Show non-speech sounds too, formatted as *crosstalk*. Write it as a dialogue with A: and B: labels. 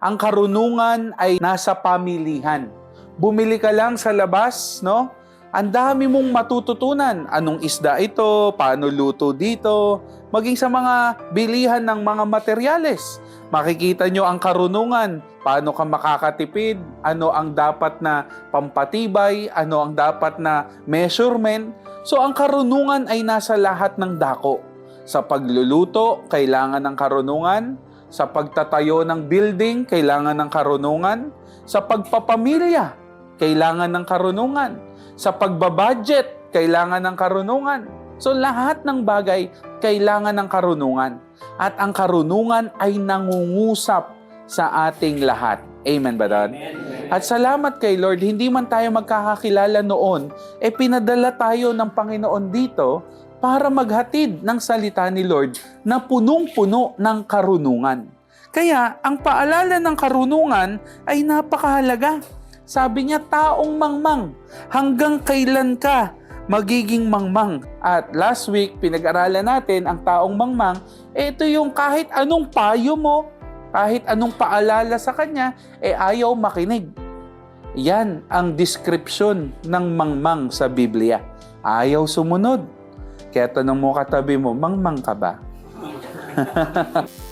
A: ang karunungan ay nasa pamilihan. Bumili ka lang sa labas, no? Ang dami mong matututunan. Anong isda ito? Paano luto dito? Maging sa mga bilihan ng mga materyales. Makikita nyo ang karunungan. Paano ka makakatipid? Ano ang dapat na pampatibay? Ano ang dapat na measurement? So ang karunungan ay nasa lahat ng dako. Sa pagluluto, kailangan ng karunungan. Sa pagtatayo ng building, kailangan ng karunungan. Sa pagpapamilya, kailangan ng karunungan. Sa pagbabudget, kailangan ng karunungan. So lahat ng bagay, kailangan ng karunungan. At ang karunungan ay nangungusap sa ating lahat. Amen ba doon? At salamat kay Lord, hindi man tayo magkakakilala noon, eh pinadala tayo ng Panginoon dito para maghatid ng salita ni Lord na punong-puno ng karunungan. Kaya ang paalala ng karunungan ay napakahalaga. Sabi niya, taong mangmang, hanggang kailan ka magiging mangmang? At last week, pinag-aralan natin ang taong mangmang, eh, ito yung kahit anong payo mo, kahit anong paalala sa kanya, eh ayaw makinig. Yan ang description ng mangmang sa Biblia. Ayaw sumunod. Kaya tanong mo katabi mo, mangmang ka ba? *laughs*